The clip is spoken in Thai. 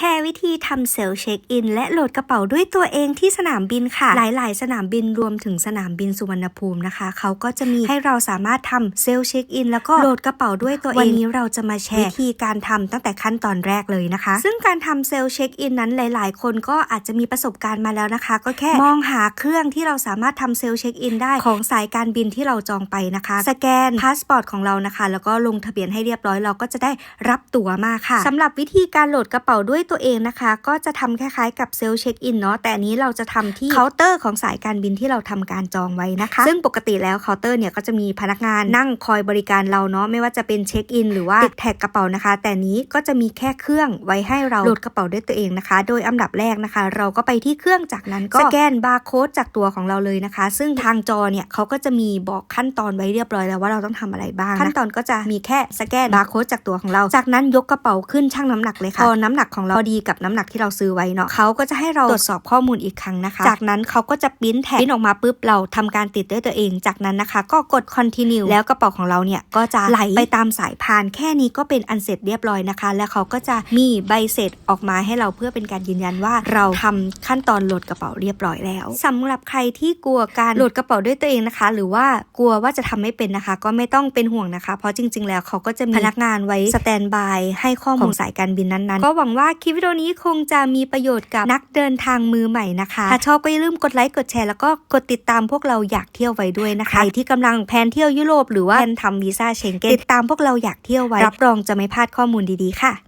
แชร์วิธีทำเซลล์เช็คอิน และโหลดกระเป๋าด้วยตัวเองที่สนามบินค่ะ หลาย ๆ สนามบินรวมถึงสนามบินสุวรรณภูมินะคะ เขาก็จะมีให้เราสามารถทำเซลล์เช็คอิน แล้วก็โหลดกระเป๋าด้วยตัวเอง วันนี้เราจะมาแชร์วิธีการทำตั้งแต่ขั้นตอนแรกเลยนะคะ ซึ่งการทำเซลล์เช็คอินนั้นหลาย ๆ คนก็อาจจะมีประสบการณ์มาแล้วนะคะ ก็แค่มองหาเครื่องที่เราสามารถทำเซลล์เช็คอินได้ของสายการบินที่เราจองไปนะคะ สแกนพาสปอร์ตของเรานะคะ แล้วก็ลงทะเบียนให้เรียบร้อยเราก็จะได้รับตั๋วมาค่ะสำหรับวิธีการโหลดกระเป๋าด้วยตัวเองนะคะ ก็จะทำคล้ายๆกับเซลล์เช็คอินเนาะแต่อันนี้เราจะทำที่เคาน์เตอร์ของสายการบินที่เราทำการจองไว้นะคะ ซึ่งปกติแล้วเคาน์เตอร์เนี่ยก็จะมีพนักงานนั่งคอยบริการเราเนาะไม่ว่าจะเป็นเช็คอินหรือว่าติดแท็กกระเป๋านะคะ แต่นี้ก็จะมีแค่เครื่องไว้ให้เราโหลดกระเป๋าด้วยตัวเองนะคะ โดยอันดับแรกนะคะ เราก็ไปที่เครื่องจากนั้นก็สแกนบาร์โค้ดจากตัวของเราเลยนะคะ ซึ่งทางจอเนี่ยเขาก็จะมีบอกขั้นตอนไว้เรียบร้อยแล้วว่าเราต้องทำอะไรบ้างขั้นตอนก็จะมีแค่สแกนบาร์โค้ดจากตัวของเรา จากนั้นยกกระเป๋าขึ้นชั่งน้ำหนักเลยค่ะพอน้ำหนักของเราพอดีกับน้ำหนักที่เราซื้อไว้เนาะเขาก็จะให้เราตรวจสอบข้อมูลอีกครั้งนะคะ จากนั้นเขาก็จะปิ้นแท็กปิ้นออกมาปุ๊บเราทำการติดด้วยตัวเอง จากนั้นนะคะ ก็กด continue แล้วกระเป๋าของเราเนี่ยก็จะไหลไปตามสายพาน แค่นี้ก็เป็นอันเสร็จเรียบร้อยนะคะ แล้วเขาก็จะมีใบเสร็จออกมาให้เราเพื่อเป็นการยืนยันว่าเราทำขั้นตอนโหลดกระเป๋าเรียบร้อยแล้วสำหรับใครที่กลัวการโหลดกระเป๋าด้วยตัวเองนะคะ หรือว่ากลัวว่าจะทำไม่เป็นนะคะ ก็ไม่ต้องเป็นห่วงนะคะ เพราะจริง ๆ แล้วเขาก็จะมีพนักงานไว้สแตนบายให้ข้อมูลสายการบินนั้นๆ ก็หวังว่าคลิปวิดีโอนี้คงจะมีประโยชน์กับนักเดินทางมือใหม่นะคะ ถ้าชอบก็อย่าลืมกดไลค์กดแชร์แล้วก็กดติดตามพวกเราอยากเที่ยวไว้ด้วยนะคะ ใครที่กำลังแพลนเที่ยวยุโรปหรือว่าแพลนทำวีซ่าเชงเก้นติดตามพวกเราอยากเที่ยวไว้ รับรองจะไม่พลาดข้อมูลดีๆค่ะ